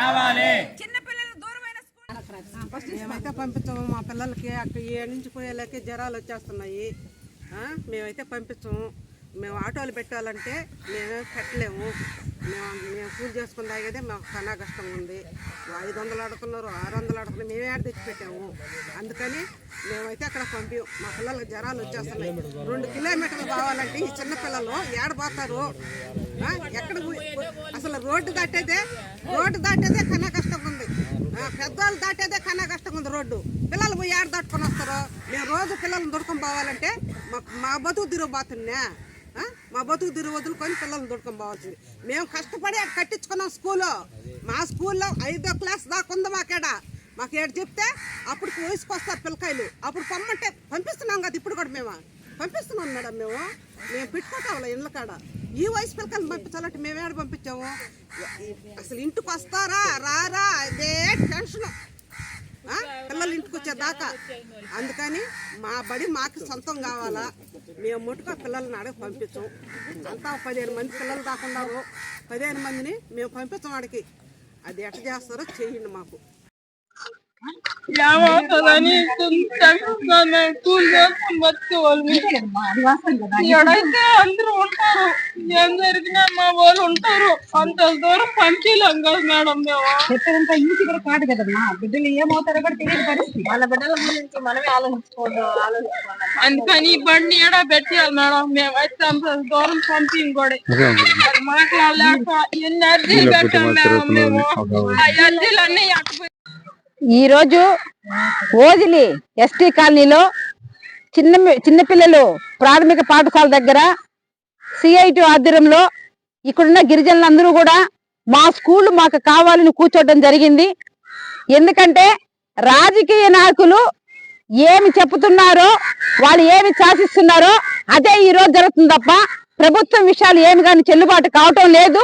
కావాలి చిన్న పిల్లలు దూరమైన స్కూల్ మేమైతే పంపించము మా పిల్లలకి అక్కడ ఏ నుంచి పోయేలాకి జ్వరాలు వచ్చేస్తున్నాయి. ఆ, మేమైతే పంపించము మేము ఆటోలు పెట్టాలంటే మేమేం పెట్టలేము మేము మేము పూజ చేసుకుని తాగేదే మాకు చాలా కష్టం ఉంది. ఐదు వందలు ఆడుతున్నారు ఆరు వందలు ఆడుతున్నారు మేమే ఆడ తెచ్చి పెట్టాము అందుకని మేమైతే అక్కడ పంపించం మా పిల్లలకి జ్వరాలు వచ్చేస్తున్నాయి. రెండు కిలోమీటర్లు కావాలంటే ఈ చిన్న పిల్లలు ఏడబోతారు ఎక్కడ పోయి- అసలు రోడ్డు దాటేదే రోడ్డు దాటేదే కన్నా కష్టం ఉంది. పెద్దవాళ్ళు దాటేదే కన్నా కష్టం ఉంది రోడ్డు. పిల్లలు పోయి ఏడ దాటుకొని వస్తారు? మేము రోజు పిల్లల్ని దొరకం పోవాలంటే మా మా బతుకు తిరగబోతున్నా మా బతుకు తిరుగు వదులుకొని పిల్లల్ని దొడుకొని పోవాల్సింది. మేము కష్టపడి అక్కడ కట్టించుకున్నాం స్కూల్లో మా స్కూల్లో ఐదో క్లాస్ దాకా ఉంది మాకేడ. మాకు ఏడు చెప్తే అప్పుడు వయసుకు వస్తారు పిల్లకాయలు. అప్పుడు పొమ్మంటే పంపిస్తున్నాం కదా ఇప్పుడు కూడా మేము. పంపిస్తున్నాం మేడం మేము. మేము పెట్టుకోవాలి ఇళ్ళ కాడ. ఈ వయసు పిల్లకాయలు పంపించాలంటే మేము ఏడ పంపించాము? అసలు ఇంటికి వస్తారా? రారా? అదే టెన్షన్. పిల్లలు ఇంటికి వచ్చేదాకా. అందుకని మా బడి మాకు సొంతం కావాలా. మేము ముట్టుగా పిల్లల్ని అడిగి పంపించాం. అంతా పదిహేను మంది పిల్లలు దాకా ఉన్నారు. పదిహేను మందిని మేము పంపించాం వాడికి అది ఎట్ట చేస్తారో చేయండి మాకు. బతుకోవాలి ఎక్కడైతే అందరూ ఉంటారు ఏం జరిగినా మా వాళ్ళు ఉంటారు అంత దూరం కదా మేడం మేము చెప్పేదంతా ఇంటి కూడా కాదు కదమ్మా బిడ్డలు ఏమవుతారో కూడా తెలియని పరిస్థితి వాళ్ళ బిడ్డల గురించి మనమే ఆలోచించుకోవద్దు ఆలోచించుకోవాలి అందుకని ఈ బండి ఏడ పెట్టాలి మేడం మేమైతే అంత దూరం పంపింగ్ కూడా మాట్లాడలేక ఎన్ని అర్జీలు పెట్టాం మేడం మేము ఆ అర్జీలన్నీ అటు ఈరోజు ఓదిలి ఓజిలి ఎస్టీ కాలనీలో చిన్న చిన్నపిల్లలు ప్రాథమిక పాఠశాల దగ్గర సిఐటి ఆధ్వర్యంలో ఇక్కడున్న గిరిజనులందరూ కూడా మా స్కూల్ మాకు కావాలని కూర్చోవడం జరిగింది. ఎందుకంటే రాజకీయ నాయకులు ఏమి చెప్తున్నారో వాళ్ళు ఏమి శాసిస్తున్నారో అదే ఈరోజు జరుగుతుంది తప్ప ప్రభుత్వం విషయాలు ఏమి కానీ చెల్లుబాటు కావటం లేదు.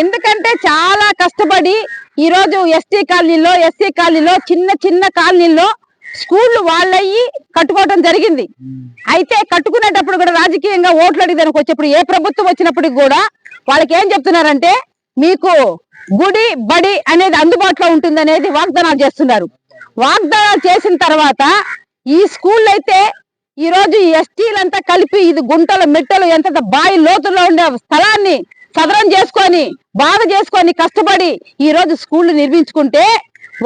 ఎందుకంటే చాలా కష్టపడి ఈ రోజు ఎస్టీ కాలనీలో ఎస్సీ కాలనీలో చిన్న చిన్న కాలనీల్లో స్కూళ్ళు వాళ్ళయ్యి కట్టుకోవడం జరిగింది. అయితే కట్టుకునేటప్పుడు కూడా రాజకీయంగా ఓట్లు అడిగేదానికి వచ్చేప్పుడు ఏ ప్రభుత్వం వచ్చినప్పటికి కూడా వాళ్ళకి ఏం చెప్తున్నారంటే మీకు గుడి బడి అనేది అందుబాటులో ఉంటుంది వాగ్దానాలు చేస్తున్నారు. వాగ్దానాలు చేసిన తర్వాత ఈ స్కూల్ అయితే ఈ రోజు ఈ ఎస్టీలంతా కలిపి ఇది గుంటలు మెట్టలు ఎంత బాయి లోతుల్లో ఉండే స్థలాన్ని సదరం చేసుకొని బాగా చేసుకొని కష్టపడి ఈ రోజు స్కూళ్ళు నిర్మించుకుంటే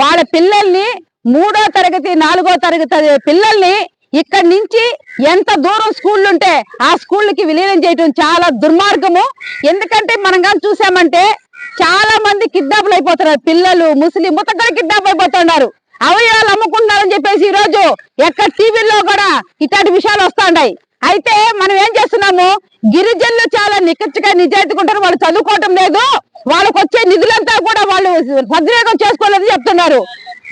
వాళ్ళ పిల్లల్ని మూడో తరగతి నాలుగో తరగతి పిల్లల్ని ఇక్కడి నుంచి ఎంత దూరం స్కూళ్ళు ఉంటే ఆ స్కూళ్ళకి విలీనం చేయటం చాలా దుర్మార్గము. ఎందుకంటే మనం కానీ చూసామంటే చాలా మంది కిడ్నాప్లు అయిపోతున్నారు. పిల్లలు ముస్లిం ముతకలు కిడ్నాప్ అయిపోతున్నారు. అవయవాలు అమ్ముకుంటున్నారని చెప్పేసి ఈ రోజు ఎక్కడ టీవీల్లో కూడా ఇట్లాంటి విషయాలు వస్తున్నాయి అయితే మనం ఏం చేస్తున్నాము? గిరిజనులు చాలా నిక్కచ్చిగా నిజాయితీగా ఉంటారు వాళ్ళు చదువుకోవటం లేదు వాళ్ళకి వచ్చే నిధులంతా కూడా వాళ్ళు సద్వినియోగం చేసుకోలేదని చెప్తున్నారు.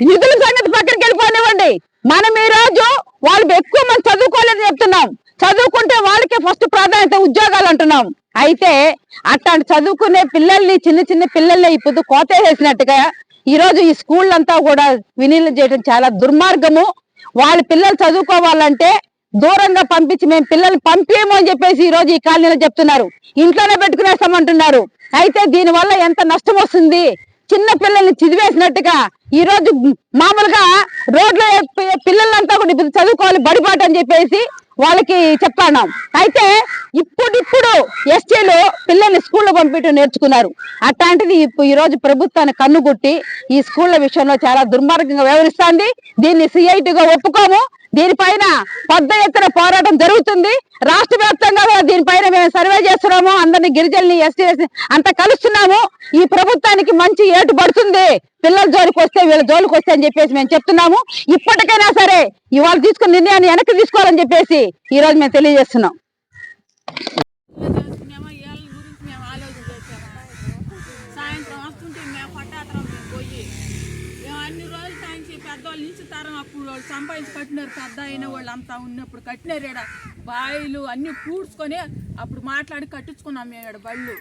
నిధుల సంగతి పక్కనకి వెళ్ళిపోనివ్వండి. మనం ఈ రోజు వాళ్ళు ఎక్కువ మంది చదువుకోలేదని చెప్తున్నాం. చదువుకుంటే వాళ్ళకే ఫస్ట్ ప్రాధాన్యత ఉద్యోగాలు అంటున్నాం. అయితే అట్లాంటి చదువుకునే పిల్లల్ని చిన్న చిన్న పిల్లల్ని ఇప్పుడు కోత వేసినట్టుగా ఈ రోజు ఈ స్కూల్ అంతా కూడా విలీనం చేయడం చాలా దుర్మార్గము. వాళ్ళ పిల్లలు చదువుకోవాలంటే దూరంగా పంపించి మేము పిల్లల్ని పంపేమో అని చెప్పేసి ఈ రోజు ఈ కాలనీలో చెప్తున్నారు. ఇంట్లోనే పెట్టుకునేస్తామంటున్నారు. అయితే దీని వల్ల ఎంత నష్టం వస్తుంది? చిన్న పిల్లల్ని చిదివేసినట్టుగా ఈ రోజు మామూలుగా రోడ్లో పిల్లలంతా కూడా ఇప్పుడు చదువుకోవాలి బడిపాట అని చెప్పేసి వాళ్ళకి చెప్తాను అయితే ఇప్పుడిప్పుడు ఎస్టీలు పిల్లల్ని స్కూల్లో పంపించడం నేర్చుకున్నారు. అట్లాంటిది ఇప్పుడు ఈ రోజు ప్రభుత్వాన్ని కన్నుగుట్టి ఈ స్కూళ్ళ విషయంలో చాలా దుర్మార్గంగా వ్యవహరిస్తోంది. దీన్ని సిఐటిగా ఒప్పుకోము. దీనిపైన పెద్ద ఎత్తున పోరాటం జరుగుతుంది. రాష్ట్ర వ్యాప్తంగా కూడా దీనిపైన మేము సర్వే చేస్తున్నాము. అందరినీ గిరిజనుల్ని ఎస్టీ అంతా కలుస్తున్నాము. ఈ ప్రభుత్వానికి మంచి ఏటు పడుతుంది. పిల్లల జోలికి వస్తే వీళ్ళ జోలికి వస్తే అని చెప్పేసి మేము చెప్తున్నాము. ఇప్పటికైనా సరే ఇవాళ తీసుకున్న నిర్ణయాన్ని వెనక్కి తీసుకోవాలని చెప్పేసి ఈ రోజు మేము తెలియజేస్తున్నాం మేము ఏళ్ళ గురించి మేము ఆలోచన చేసాము సాయంత్రం వస్తుంటే మేము పట్టాత్రం మేము పోయి మేము అన్ని రోజులు సాయించి పెద్దోళ్ళు వాళ్ళ నుంచి తరం అప్పుడు వాళ్ళు సంపాదించి కట్టినారు పెద్ద అయిన వాళ్ళు అంతా ఉన్నప్పుడు కట్టినారు ఈడ. బాయిలు అన్ని పూడ్చుకొని అప్పుడు మాట్లాడి కట్టించుకున్నాం మేము ఈడ బళ్ళు.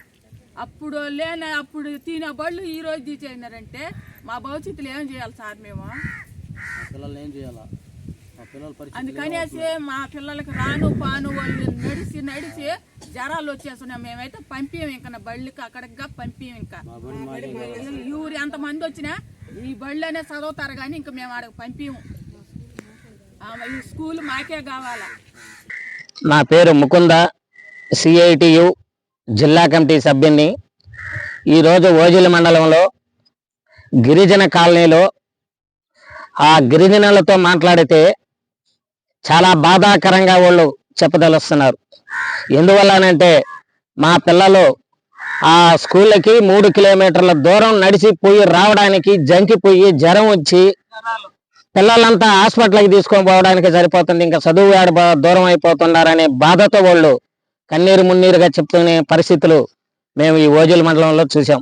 అప్పుడు లేని అప్పుడు తినే బళ్ళు ఈ రోజు తీసేసినారంటే మా భవిష్యత్తులో ఏం చేయాలి సార్ మేము? ఏం చేయాలా? పిల్లల పరిస్థితి అందుకనేసి మా పిల్లలకి రాను పాను వాళ్ళు నడిచి నడిచి జ్వరాలు వచ్చేస్తున్నాయి. మేమైతే పంపించాం ఇంకా బళ్ళకి అక్కడికి పంపించాం ఇంకా. ఊరు ఎంత మంది వచ్చినా ఈ బళ్ళనే చదువుతారు కానీ ఇంక మేము ఆడకు పంపిము. ఈ స్కూల్ మాకే కావాలా? నా పేరు ముకుంద సిఐటియు జిల్లా కమిటీ సభ్యుని ఈరోజు ఓజిల మండలంలో గిరిజన కాలనీలో ఆ గిరిజనులతో మాట్లాడితే చాలా బాధాకరంగా వాళ్ళు చెప్పదలుస్తున్నారు. ఎందువల్లనంటే మా పిల్లలు ఆ స్కూళ్ళకి మూడు కిలోమీటర్ల దూరం నడిచి పోయి రావడానికి జంకిపోయి జ్వరం వచ్చి పిల్లలంతా హాస్పిటల్కి తీసుకొని పోవడానికి సరిపోతుంది. ఇంకా చదువు ఆడ దూరం అయిపోతున్నారనే బాధతో వాళ్ళు కన్నీరు మున్నీరుగా చెప్తునే పరిస్థితులు మేము ఈ ఓజుల మండలంలో చూసాం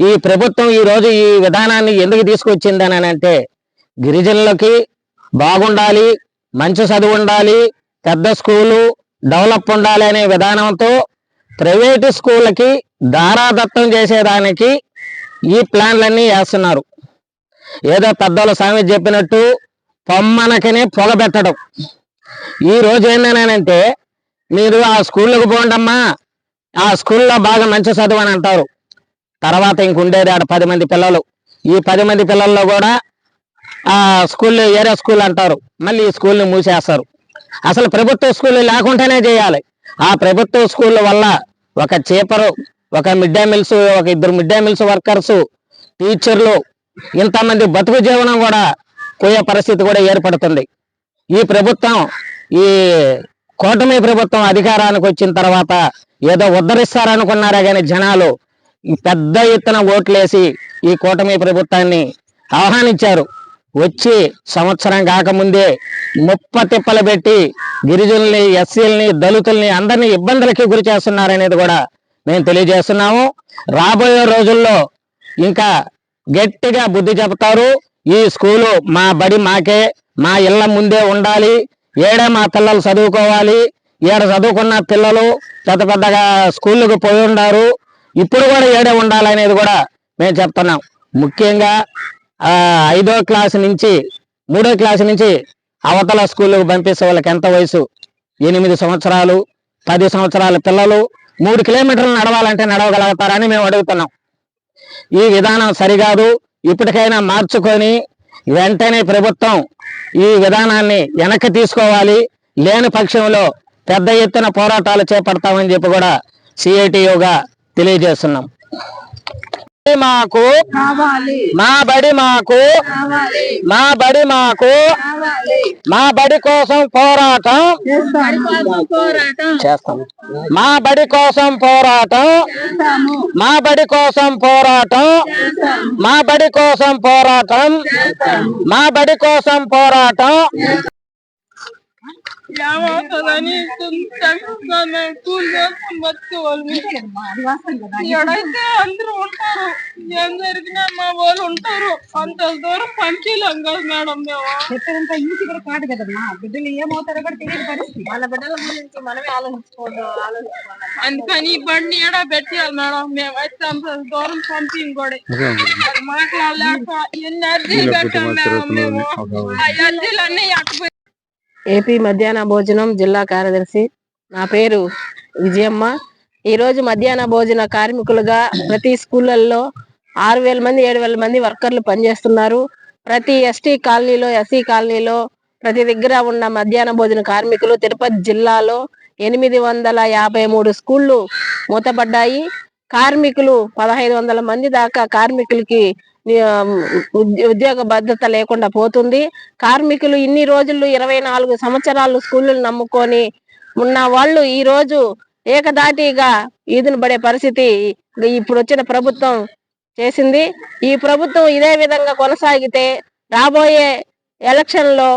ఈ ప్రభుత్వం ఈ రోజు ఈ విధానాన్ని ఎందుకు తీసుకొచ్చిందని అని అంటే గిరిజనులకి బాగుండాలి మంచి చదువు ఉండాలి పెద్ద స్కూలు డెవలప్ ఉండాలి అనే విధానంతో ప్రైవేటు స్కూళ్ళకి దారాదత్తం చేసేదానికి ఈ ప్లాన్లన్నీ వేస్తున్నారు. ఏదో పెద్దోళ్ళ స్వామి చెప్పినట్టు పొమ్మనకనే పొగ పెట్టడం ఈ రోజు ఏంటంటే మీరు ఆ స్కూళ్ళకు పోండమ్మా ఆ స్కూల్లో బాగా మంచి చదువు అని అంటారు. తర్వాత ఇంకుండేది ఆడ పది మంది పిల్లలు. ఈ పది మంది పిల్లల్లో కూడా ఆ స్కూల్ ఏరియా స్కూల్ అంటారు. మళ్ళీ ఈ స్కూల్ని మూసేస్తారు. అసలు ప్రభుత్వ స్కూల్ లేకుండానే చేయాలి. ఆ ప్రభుత్వ స్కూల్ వల్ల ఒక చేపరు ఒక మిడ్ డే మీల్స్ ఒక ఇద్దరు మిడ్ డే మీల్స్ వర్కర్స్ టీచర్లు ఇంతమంది బతుకు జీవనం కూడా పోయే పరిస్థితి కూడా ఏర్పడుతుంది. ఈ ప్రభుత్వం ఈ కూటమి ప్రభుత్వం అధికారానికి వచ్చిన తర్వాత ఏదో ఉద్ధరిస్తారనుకున్నారా కానీ జనాలు పెద్ద ఎత్తున ఓట్లేసి ఈ కూటమి ప్రభుత్వాన్ని ఆహ్వానించారు. వచ్చి సంవత్సరం కాకముందే ముప్ప తిప్పలు పెట్టి గిరిజనుల్ని ఎస్సీలని దళితుల్ని అందరినీ ఇబ్బందులకి గురి చేస్తున్నారనేది కూడా మేము తెలియజేస్తున్నాము. రాబోయే రోజుల్లో ఇంకా గట్టిగా బుద్ధి చెప్తారు ఈ స్కూలు మా బడి మాకే మా ఇళ్ళ ముందే ఉండాలి. ఏడే మా పిల్లలు చదువుకోవాలి. ఏడ చదువుకున్న పిల్లలు పెద్ద పెద్దగా స్కూళ్ళకు పోయి ఉండారు. ఇప్పుడు కూడా ఏడే ఉండాలనేది కూడా మేము చెప్తున్నాం. ముఖ్యంగా ఐదో క్లాస్ నుంచి మూడో క్లాస్ నుంచి అవతల స్కూళ్ళకు పంపిస్తే వాళ్ళకి ఎంత వయసు? ఎనిమిది సంవత్సరాలు పది సంవత్సరాల పిల్లలు మూడు కిలోమీటర్లు నడవాలంటే నడవగలుగుతారని మేము అడుగుతున్నాం. ఈ విధానం సరికాదు. ఇప్పటికైనా మార్చుకొని వెంటనే ప్రభుత్వం ఈ విధానాన్ని వెనక్కి తీసుకోవాలి. లేని పక్షంలో పెద్ద ఎత్తున పోరాటాలు చేపడతామని చెప్పి కూడా సిఐటియుగా తెలియజేస్తున్నాం. మాకు మా బడి మాకు మా బడి మాకు మా బడి కోసం పోరాటం చేస్తాం మా బడి కోసం పోరాటం. మా బడి కోసం పోరాటం. మా బడి కోసం పోరాటం. మా బడి కోసం పోరాటం. ఏమవుతుందని మేము బతుకోవాలి ఎక్కడైతే అందరూ ఉంటారు. ఏం జరిగినా మా వాళ్ళు ఉంటారు. అంత దూరం పంపించలేం కదా మేడం మేము. చెప్పేదంతా ఇంటి కూడా కాదు కదమ్మా. బిడ్డలు ఏమవుతారో కూడా పరిస్థితి. వాళ్ళ బిడ్డల గురించి మనమే ఆలోచించుకోవడం ఆలోచించుకోవాలి అందుకని ఈ బండి ఏడా పెట్టాలి మేడం. మేమైతే అంత దూరం పంపించం కూడా. మాట్లాడలేక ఎన్ని అర్జీలు పెట్టాం మేడం మేము. ఆ అర్జీలన్నీ అటుపోయి ఏపీ మధ్యాహ్న భోజనం జిల్లా కార్యదర్శి. నా పేరు విజయమ్మ. ఈరోజు మధ్యాహ్న భోజన కార్మికులుగా ప్రతి స్కూళ్ళల్లో ఆరు వేల మంది ఏడు వేల మంది వర్కర్లు పనిచేస్తున్నారు. ప్రతి ఎస్టీ కాలనీలో ఎస్సీ కాలనీలో ప్రతి దగ్గర ఉన్న మధ్యాహ్న భోజన కార్మికులు తిరుపతి జిల్లాలో ఎనిమిది వందల యాభై మూడు స్కూళ్ళు మూతపడ్డాయి. కార్మికులు పదహైదు వందల మంది దాకా కార్మికులకి ఉద్యోగ భద్రత లేకుండా పోతుంది. కార్మికులు ఇన్ని రోజులు ఇరవై నాలుగు సంవత్సరాలు స్కూళ్ళు నమ్ముకొని ఉన్న వాళ్ళు ఈ రోజు ఏకదాటిగా ఈదును పడే పరిస్థితి ఇప్పుడు వచ్చిన ప్రభుత్వం చేసింది. ఈ ప్రభుత్వం ఇదే విధంగా కొనసాగితే రాబోయే ఎలక్షన్లో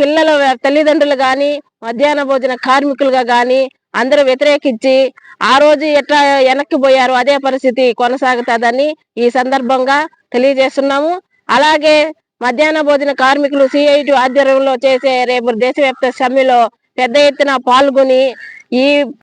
పిల్లల తల్లిదండ్రులు కానీ మధ్యాహ్న భోజన కార్మికులుగా కానీ అందరూ వ్యతిరేకించి ఆ రోజు ఎట్లా వెనక్కి పోయారు అదే పరిస్థితి కొనసాగుతుందని ఈ సందర్భంగా తెలియజేస్తున్నాము. అలాగే మధ్యాహ్న భోజన కార్మికులు సిఐటి ఆధ్వర్యంలో చేసే రేపు దేశవ్యాప్త సమ్మెలో పెద్ద ఎత్తున పాల్గొని ఈ